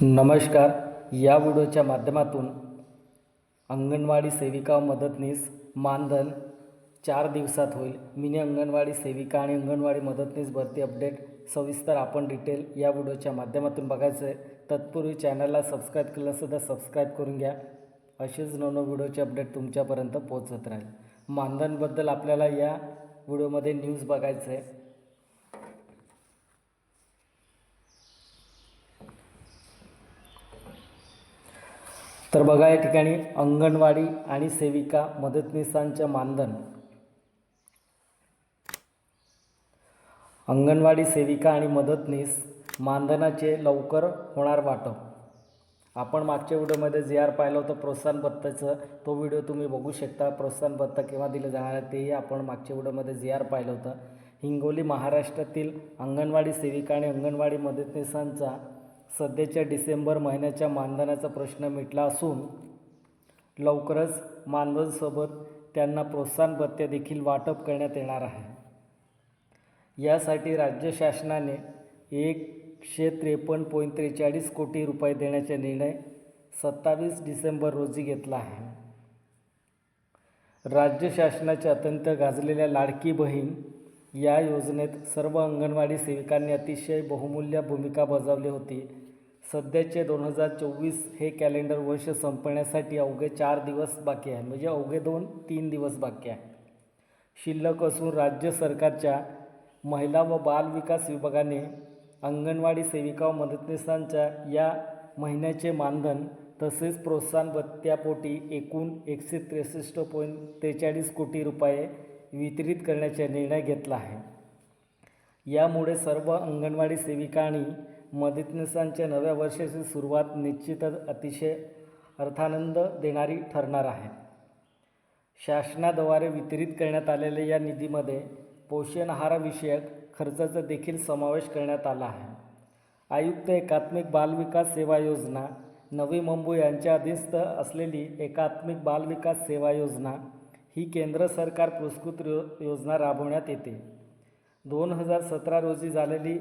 नमस्कार. या व्हिडिओच्या माध्यमातून अंगणवाडी सेविका मदतनीस मानधन चार दिवसात होईल. मिनी अंगणवाडी सेविका आणि अंगणवाडी मदतनीस भरती अपडेट सविस्तर आपण डिटेल या व्हिडिओच्या माध्यमातून बघायचं आहे तत्पूर्वी चॅनलला सबस्क्राईब केलं सुद्धा सबस्क्राईब करून घ्या. असेच नवनव व्हिडिओचे अपडेट तुमच्यापर्यंत पोहोचत राहील. मानधनबद्दल आपल्याला या व्हिडिओमध्ये न्यूज बघायचं आहे तर बघा या ठिकाणी अंगणवाडी आणि सेविका मदतनीसांच्या मानधन. अंगणवाडी सेविका आणि मदतनीस मानधनाचे लवकर होणार वाटप. आपण मागच्या व्हिडिओमध्ये जे आर पाहिलं होतं प्रोत्साहन भत्ताचं तो व्हिडिओ तुम्ही बघू शकता. प्रोत्साहन भत्ता केव्हा दिलं जाणार आहे तेही आपण मागच्या व्हिडिओमध्ये जे आर पाहिलं होतं. हिंगोली महाराष्ट्रातील अंगणवाडी सेविका आणि अंगणवाडी मदतनीसांचा सध्याच्या डिसेंबर महिन्याच्या मानधनाचा प्रश्न मिटला असून लवकरच मानधनसोबत त्यांना प्रोत्साहन भत्ते देखील वाटप करण्यात येणार आहे. यासाठी राज्य शासनाने एकशे त्रेपन्न पॉईंट त्रेचाळीस कोटी रुपये देण्याचा निर्णय सत्तावीस डिसेंबर रोजी घेतला आहे. राज्य शासनाच्या अत्यंत गाजलेल्या लाडकी बहीण या योजनेत सर्व अंगणवाडी सेविकांनी अतिशय बहुमूल्य भूमिका बजावली होती. सध्याचे दोन हजार चोवीस हे कॅलेंडर वर्ष संपण्यासाठी अवघे चार दिवस बाकी आहे. म्हणजे अवघे दोन तीन दिवस बाकी आहे. शिल्लक असून राज्य सरकारच्या महिला व बाल विकास विभागाने अंगणवाडी सेविका व मदतनीसांच्या या महिन्याचे मानधन तसेच प्रोत्साहन भत्त्यापोटी एकूण एकशे त्रेसष्ट पॉईंट त्रेचाळीस कोटी रुपये वितरित करण्याचा निर्णय घेतला आहे. यामुळे सर्व अंगणवाडी सेविका आणि मदतनीसांच्या नव्या वर्षाची सुरुवात निश्चितच अतिशय अर्थानंद देणारी ठरणार आहे. शासनाद्वारे वितरित करण्यात आलेल्या या निधीमध्ये पोषण आहाराविषयक खर्चाचा देखील समावेश करण्यात आला आहे. आयुक्त एकात्मिक बालविकास सेवा योजना नवी मुंबई यांच्या अधीनस्थ असलेली एकात्मिक बालविकास सेवा योजना ही केंद्र सरकार पुरस्कृत यो योजना राबवण्यात येते. दोन हजार सतरा रोजी झालेली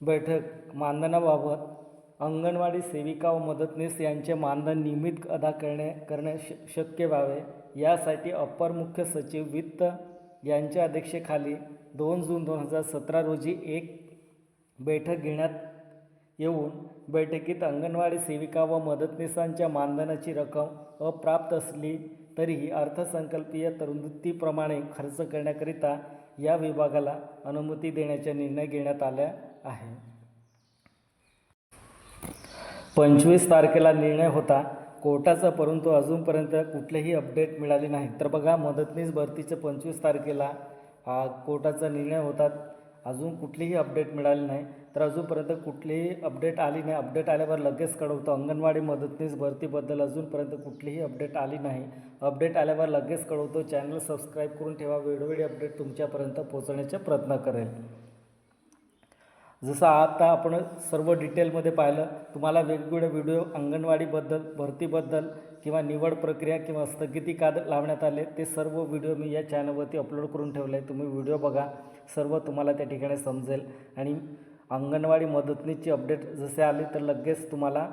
बैठक मानधनाबाबत अंगणवाडी सेविका व मदतनीस यांचे मानधन नियमित अदा करणे करणे श शक्य व्हावे. यासाठी अप्पर मुख्य सचिव वित्त यांच्या अध्यक्षतेखाली दोन जून दोन हजार सतरा रोजी एक बैठक घेण्यात येऊन बैठकीत अंगणवाडी सेविका व मदतनीसांच्या मानधनाची रक्कम अप्राप्त असली तरीही अर्थसंकल्पीय तरतुदीप्रमाणे खर्च करण्याकरिता या विभागाला अनुमती देण्याचा निर्णय घेण्यात आला आहे. पंचवीस तारखेला निर्णय होता. कोर्टाचा परंतु अजूनपर्यंत कुठलेही अपडेट मिळाले नाही. तर बघा मदतनीस भरतीच्या पंचवीस तारखेला कोर्टाचा निर्णय होता. अजून कुठलीही अपडेट मिळाली नाही. तर अजूनपर्यंत कुठलीही अपडेट आली नाही. अपडेट आल्यावर लगेच कळवतो. अंगणवाडी मदतनीस भरतीबद्दल अजूनपर्यंत कुठलीही अपडेट आली नाही. अपडेट आल्यावर लगेच कळवतो. चॅनल सबस्क्राईब करून ठेवा. वेळोवेळी अपडेट तुमच्यापर्यंत पोहोचण्याचा प्रयत्न करेल. जसं आता आपण सर्व डिटेलमध्ये पाहिलं तुम्हाला वेगवेगळे व्हिडिओ अंगणवाडीबद्दल भरतीबद्दल किंवा निवड प्रक्रिया किंवा स्थगिती का लावण्यात आले ते सर्व व्हिडिओ मी या चॅनलवरती अपलोड करून ठेवले आहे तुम्ही व्हिडिओ बघा. सर्व तुम्हाला त्या ठिकाणी समजेल. आणि अंगणवाडी मदतनीसची अपडेट जसे आली तर लगेच तुम्हाला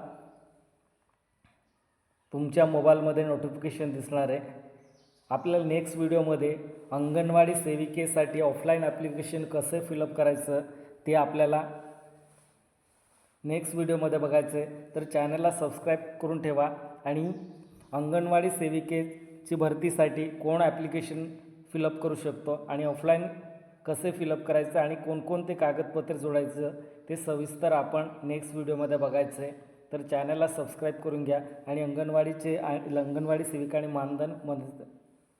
तुमच्या मोबाईलमध्ये नोटिफिकेशन दिसणार आहे. आपल्याला नेक्स्ट व्हिडिओमध्ये अंगणवाडी सेविकेसाठी ऑफलाईन ॲप्लिकेशन कसं फिलअप करायचं ते आपल्याला नेक्स्ट व्हिडिओमध्ये बघायचं आहे. तर चॅनलला सबस्क्राईब करून ठेवा. आणि अंगणवाडी सेविकेची भरतीसाठी कोण ॲप्लिकेशन फिलअप करू शकतो आणि ऑफलाईन कसे फिलअप करायचं आणि कोणकोणते कागदपत्र जोडायचं ते सविस्तर आपण नेक्स्ट व्हिडिओमध्ये बघायचं आहे तर चॅनलला सबस्क्राईब करून घ्या आणि अंगणवाडीचे अंगणवाडी सेविका आणि मानधन मदत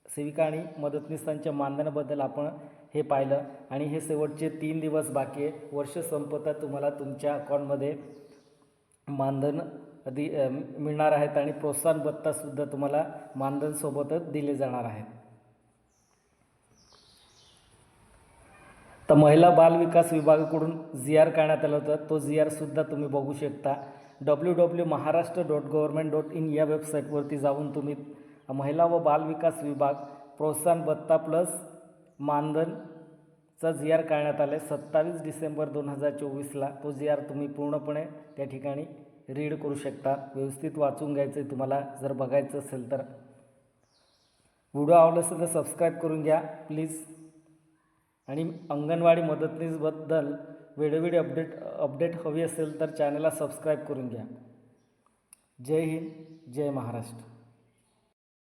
सेविका आणि मदतनीसांच्या मानधनाबद्दल आपण हे पाहिलं. आणि हे शेवटचे तीन दिवस बाकी आहे. वर्ष संपता तुम्हाला तुमच्या अकाउंटमध्ये मानधन दि मिळणार आहेत आणि प्रोत्साहन भत्तासुद्धा तुम्हाला मानधनसोबतच दिले जाणार आहेत. तर महिला बाल विकास विभागाकडून जी आर काढण्यात आला होता. तो जी आरसुद्धा तुम्ही बघू शकता. W W Maharashtra dot government dot in या वेबसाईटवरती जाऊन तुम्ही महिला व बाल विकास विभाग प्रोत्साहन भत्ता प्लस मानधनचा जी आर काढण्यात आला आहे सत्तावीस डिसेंबर दोन हजार चोवीसला तो जी आर तुम्ही पूर्णपणे त्या ठिकाणी रीड करू शकता. व्यवस्थित वाचून घ्यायचं आहे तुम्हाला. जर बघायचं असेल तर. व्हिडिओ आवडला असेल तर सबस्क्राईब करून घ्या. प्लीज. आणि अंगणवाडी मदतनीसबद्दल वेळोवेळी अपडेट अपडेट हवी असेल तर चॅनलला सबस्क्राईब करून घ्या. जय हिंद जय महाराष्ट्र.